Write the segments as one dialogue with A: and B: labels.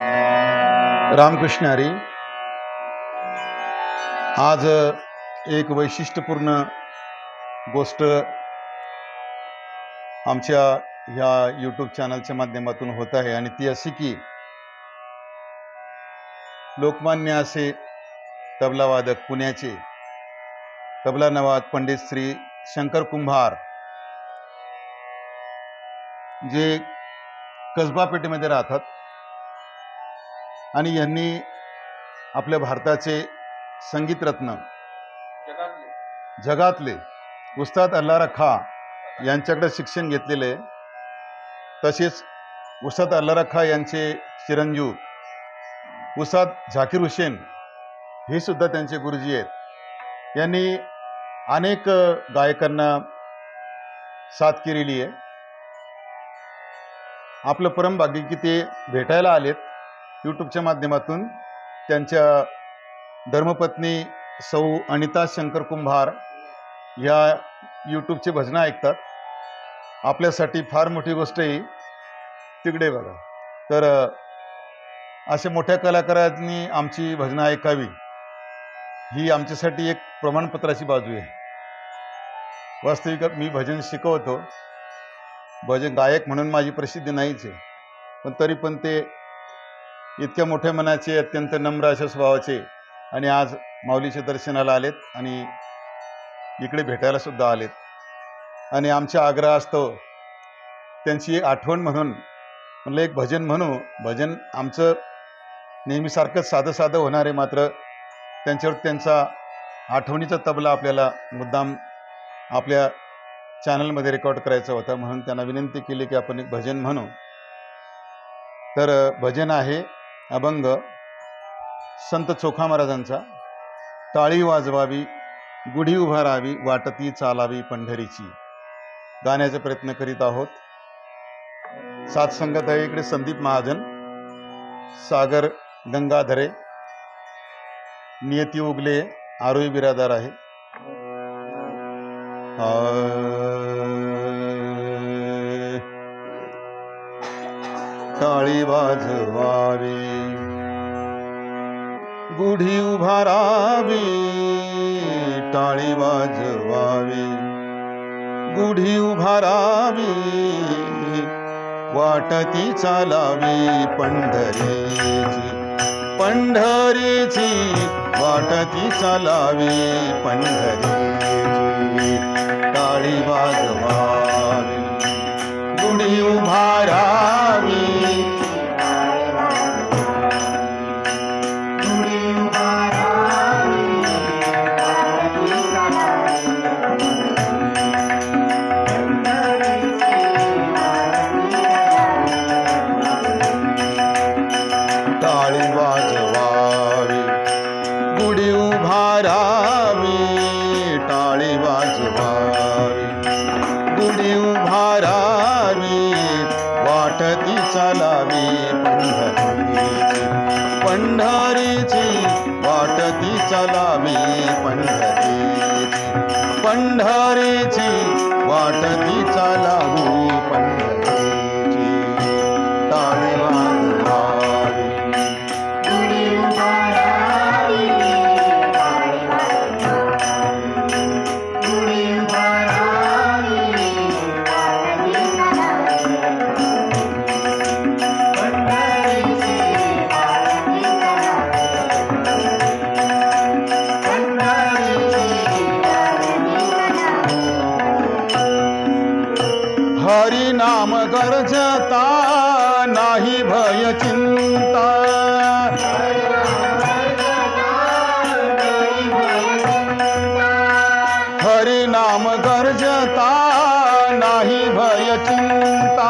A: रामकृष्ण हरी आज एक वैशिष्ट्यपूर्ण गोष्ट आमच्या ह्या यूट्यूब चॅनलच्या माध्यमातून होत आहे आणि ती अशी की लोकमान्य असे तबलावादक पुण्याचे तबला नवाद पंडित श्री शंकर कुंभार जे कसबा पेठेमध्ये राहतात आणि यांनी आपल्या भारताचे संगीतरत्न जगातले उस्ताद अल्लारा खा यांच्याकडे शिक्षण घेतलेले आहे. तसेच उस्ताद अल्लारा खा यांचे चिरंजीव उस्ताद झाकीर हुसेन हे सुद्धा त्यांचे गुरुजी आहेत. यांनी अनेक गायकांना साथ केलेली आहे. आपलं परमभाग्य की ते भेटायला आलेत. यूट्यूबच्या माध्यमातून त्यांच्या धर्मपत्नी सौ अनिता शंकर कुंभार ह्या यूट्यूबचे भजनं ऐकतात. आपल्यासाठी फार मोठी गोष्ट आहे तिकडे बघा. तर असे अशा मोठ्या कलाकारांनी आमची भजनं ऐकावी. ही आमच्यासाठी एक प्रमाणपत्राची बाजू आहे. वास्तविक मी भजन शिकवतो. भजन गायक म्हणून माझी प्रसिद्धी नाहीच आहे. पण तरी पण ते इतक्या मोठ्या मनाचे अत्यंत नम्र अशा स्वभावाचे आणि आज माऊलीच्या दर्शनाला आलेत आणि इकडे भेटायला सुद्धा आलेत. आणि आमच्या आग्रह असतो त्यांची आठवण म्हणून म्हणलं एक भजन म्हणू. भजन आमचं नेहमीसारखंच साधं साधं होणार आहे मात्र त्यांच्यावर त्यांचा आठवणीचा तबला आपल्याला मुद्दाम आपल्या चॅनलमध्ये रेकॉर्ड करायचा होता म्हणून त्यांना विनंती केली की आपण एक भजन म्हणू. तर भजन आहे अभंग संत चोखा महाराजांचा टाळी वाजवावी गुढी उभारावी वाटती चालावी पंढरीची. गाण्याचा प्रयत्न करीत आहोत. सात संगत आहे इकडे संदीप महाजन सागर गंगाधरे नियती उगले आरोही बिरादार आहे. टाळी वाजवावी. गुढी उभारावी टाळी वाजवावी. गुढी उभारावी वाटती चालावी पंढरीची. पंढरीची वाटती चालावी पंढरी. पंढरीची वाटती चलावी पंढरीची पंढरीची वाटती चलावी हरी नाम गरजता, नाही भय चिंता। हरी नाम गरजता, नाही भय चिंता।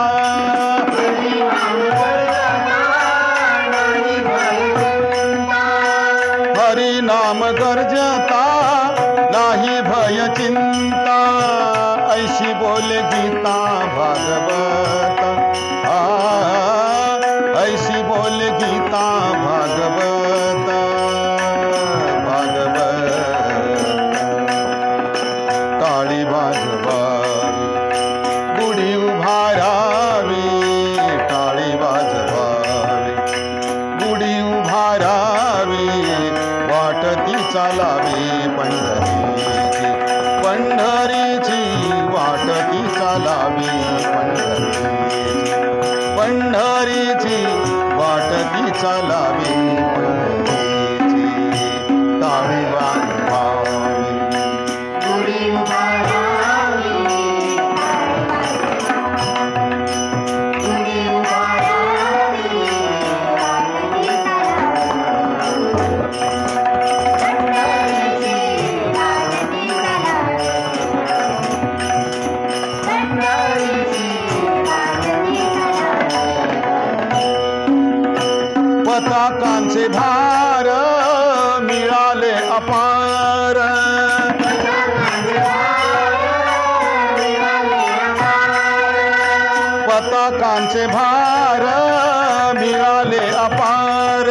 A: हरी नाम गरजता, नाही भय चिंता। ऐशी बोल गीता। भागवत. आ ऐसी बोल गीता भागवत. भागवत. काळी भाजवा गुढी उभारावी. काळी वाजवावी गुढी उभारावी. वाटती चालावी. पंढरी पंढरी लावी पंढरी पंढरीची
B: वाटती चालावी पंढरीची. काळी वाट
A: देवता कांचे भार मिळाले अपार. पताकांचे भार मिळाले अपार.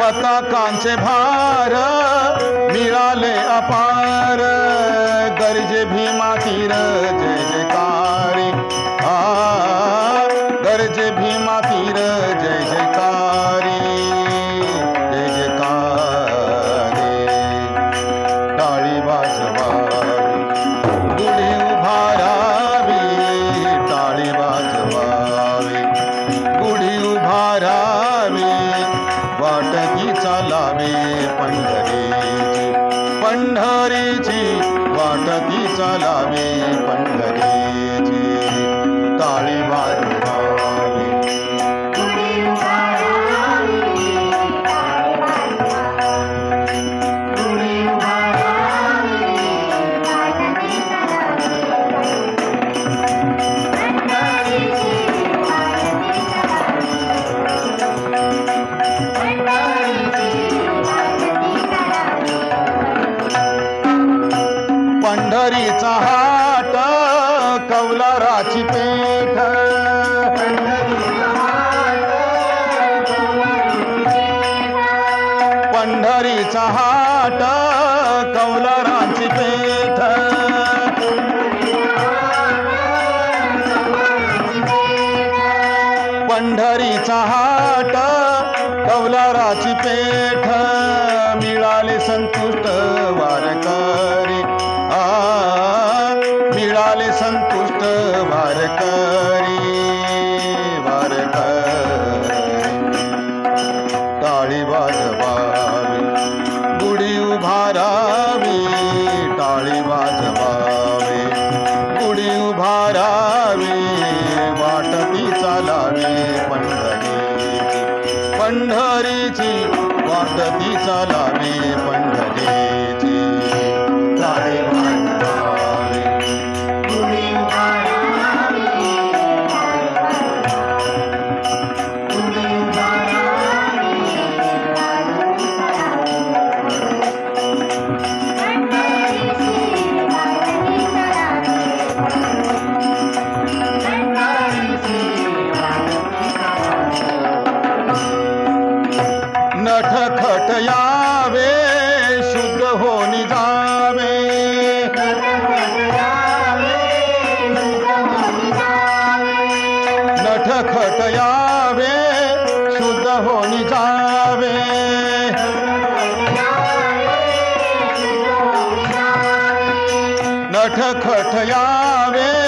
A: पताकांचे भार मिळाले अपार. गरजे भीमा तीरजे पंढरीची वाटती चलावी पंढरीची.
B: ताळीबाजी
A: देवीचा हाट कौलाराची पीठ. पंढरीचा हाट कौलाराची पेठ. मिळाले संतुष्ट पंढरीची वाटती
B: चला रे
A: खट खट यावे शुद्ध होऊन जावे. नठ खट यावे शुद्ध होऊन जावे. नठ खट यावे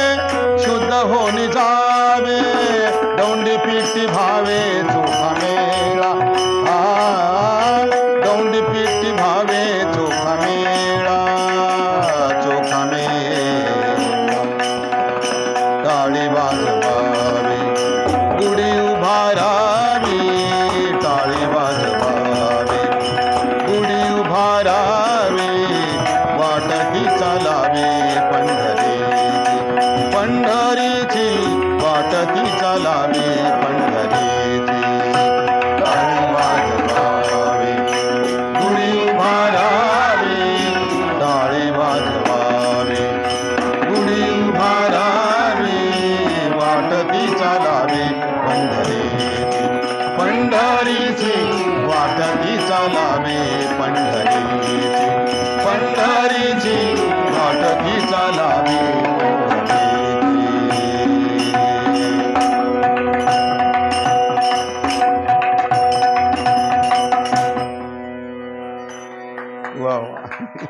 A: चलावे पंढरी